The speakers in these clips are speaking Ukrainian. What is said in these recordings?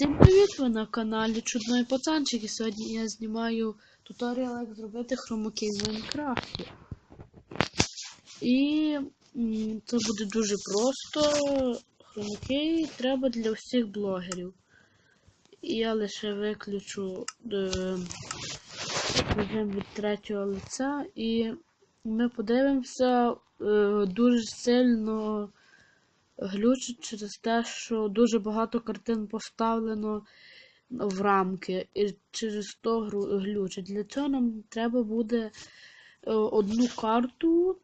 ви на каналі Чудної Пацанчик і сьогодні я знімаю туторіал, як зробити хромакей в Майнкрафті. І це буде дуже просто. Хромакей треба для всіх блогерів. Я лише виключу режим від третього лиця і ми подивимося е, дуже сильно глючить через те, що дуже багато картин поставлено в рамки, і через то глючить. Для цього нам треба буде е, одну карту.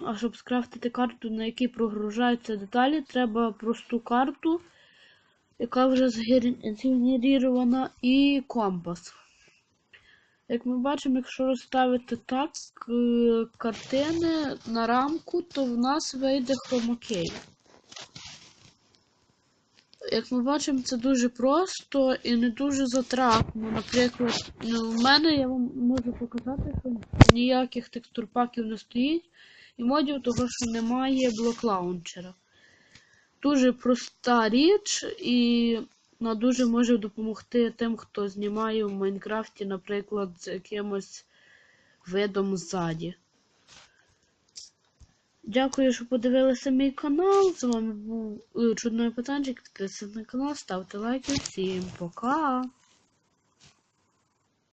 А щоб скрафтити карту, на якій прогружаються деталі, треба просту карту, яка вже згенерірована, і компас. Як ми бачимо, якщо розставити так е, картини на рамку, то в нас вийде хромакей. Як ми бачимо, це дуже просто і не дуже затратно. Наприклад, ну, в мене я вам можу показати, що ніяких текстурпаків не стоїть, і модів того, що немає блок лаунчера. Дуже проста річ, і вона дуже може допомогти тим, хто знімає в Майнкрафті, наприклад, з якимось видом ззаді. Дякую, що подивилися мій канал. З вами був чудної Чудний Пацанчик. Підписуйтесь на канал, ставте лайки. Всім пока!